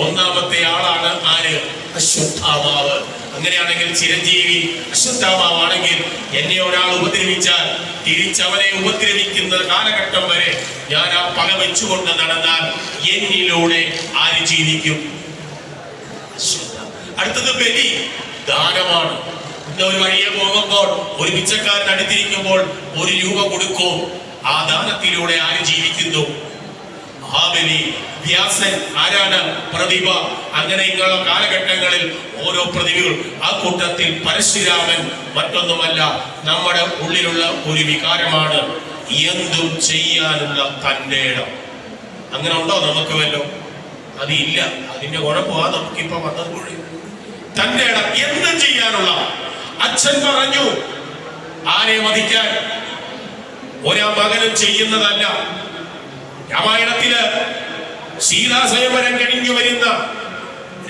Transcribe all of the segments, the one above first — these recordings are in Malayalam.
ഒന്നാമത്തെ ആളാണ് ആര്? അശ്വത്ഥാമാവ്. അങ്ങനെയാണെങ്കിൽ ചിരഞ്ജീവി അശ്വത്ഥാമാവാണെങ്കിൽ എന്നെ ഒരാൾ ഉപദ്രവിച്ചാൽ തിരിച്ചവനെ ഉപദ്രവിക്കുന്ന കാലഘട്ടം വരെ ഞാൻ ആ പക വെച്ചുകൊണ്ട് നടന്നാൽ എന്നിലൂടെ ആര് ജീവിക്കും? അടുത്തത് ബലി. ദാനമാണ്. ഇന്ന് ഒരു വഴിയെ പോകുമ്പോൾ ഒരു പിച്ചക്കാരൻ അടുത്തിരിക്കുമ്പോൾ ഒരു രൂപ കൊടുക്കും. ആ ദാനത്തിലൂടെ ആര് ജീവിക്കുന്നു? മഹാബലി വ്യാസൻ ആരാണ് പ്രതിഭ അങ്ങനെ ഇങ്ങനെയുള്ള കാലഘട്ടങ്ങളിൽ ഓരോ പ്രതിഭകൾ. ആ കൂട്ടത്തിൽ പരശുരാമൻ മറ്റൊന്നുമല്ല നമ്മുടെ ഉള്ളിലുള്ള ഒരു വികാരമാണ് എന്തും ചെയ്യാനുള്ള തന്റെ ഇടം. അങ്ങനെ ഉണ്ടോ നമുക്ക് വല്ലോ അതില്ല അതിന്റെ കുഴപ്പമാ നമുക്കിപ്പോ വന്നത് കൂടി തന്റെ ഇടം എന്തും ചെയ്യാനുള്ള. അച്ഛൻ പറഞ്ഞു ആരെ വധിക്കാൻ? ഒരാ മകനും ചെയ്യുന്നതല്ല. രാമായണത്തിൽ സീതാസ്വയംവരം കഴിഞ്ഞു വരുന്ന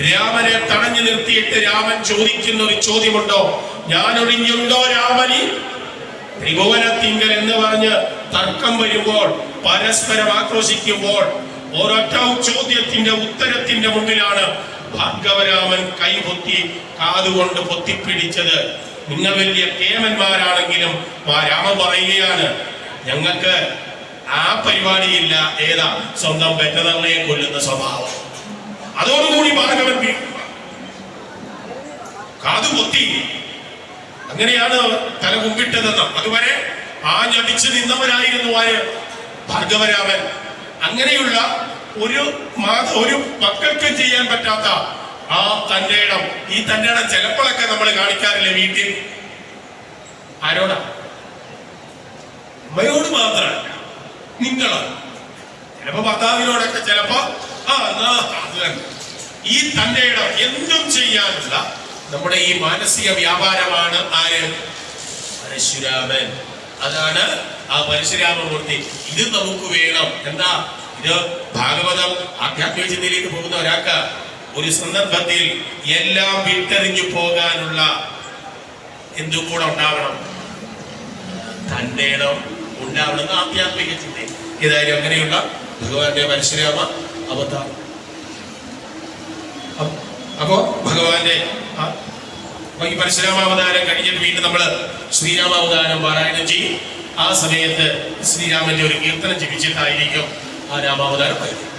രാമനെ തടഞ്ഞു നിർത്തിയിട്ട് രാമൻ ചോദിക്കുന്ന ഒരു ചോദ്യമുണ്ടോ? ഞാൻ ഒഴിഞ്ഞുണ്ടോ രാമനി? ത്രിഭുവനത്തിങ്കൽ എന്ന് പറഞ്ഞ് തർക്കം വരുമ്പോൾ പരസ്പരം ആക്രോശിക്കുമ്പോൾ ഒരൊറ്റ ചോദ്യത്തിന്റെ ഉത്തരത്തിന്റെ മുമ്പിലാണ് ഭാർഗവരാമൻ കൈപൊത്തി കാതുകൊണ്ട് പൊത്തിപ്പിടിച്ചത്. നിങ്ങൾ വലിയ കേമന്മാരാണെങ്കിലും ആ രാമ പറയുകയാണ് ഞങ്ങൾക്ക് ആ പരിപാടിയില്ല. ഏതാ? സ്വന്തം പെറ്റതങ്ങളെ കൊല്ലുന്ന സ്വഭാവം. അതോടുകൂടി ഭാർഗവൻ കാതു കൊത്തി അങ്ങനെയാണ് തല കുമ്പിട്ടതെന്ന്. അതുവരെ ആ ആഞ്ഞടിച്ചു നിന്നവരായിരുന്നു ആര്? ഭാർഗവരാമൻ. അങ്ങനെയുള്ള ഒരു ഒരു മക്കൾക്ക് ചെയ്യാൻ പറ്റാത്ത ആ തന്റെ ഇടം. ഈ തന്റെ ഇടം ചിലപ്പോഴൊക്കെ നമ്മൾ കാണിക്കാറില്ലേ വീട്ടിൽ? ആരോടാ? അമ്മയോട് മാത്രമല്ല നിങ്ങളാണ് ചിലപ്പോ ഭർത്താവിനോടൊക്കെ ചിലപ്പോ. ഈ തന്റെ എന്തും ചെയ്യാനുള്ള നമ്മുടെ ഈ മാനസിക വ്യാപാരമാണ് ആര്? പരശുരാമൻ. അതാണ് ആ പരശുരാമമൂർത്തി. ഇത് നമുക്ക് വേണം. എന്താ? ഇത് ഭാഗവതം ആധ്യാത്മിക ചിന്തയിലേക്ക് പോകുന്ന ഒരാൾക്ക് ഒരു സന്ദർഭത്തിൽ എല്ലാം വിട്ടെറിഞ്ഞു പോകാനുള്ള എന്തും കൂടെ ഉണ്ടാവണം. തന്റെ ഇടം ഉണ്ടാവണമെന്ന് ആധ്യാത്മിക ചിന്ത ഏതായാലും അങ്ങനെയുള്ള ഭഗവാന്റെ പരശുരാമ അവതാരം അപ്പ- ഭഗവാന്റെ ഈ പരശുരാമാവതാരം കഴിഞ്ഞിട്ട് വീണ്ടും നമ്മൾ ശ്രീരാമാവതാരം പാരായണം ചെയ്യും. ആ സമയത്ത് ശ്രീരാമന്റെ ഒരു കീർത്തനം ജപിച്ചിട്ടായിരിക്കും ആ രാമാവതാരം വരുന്നത്.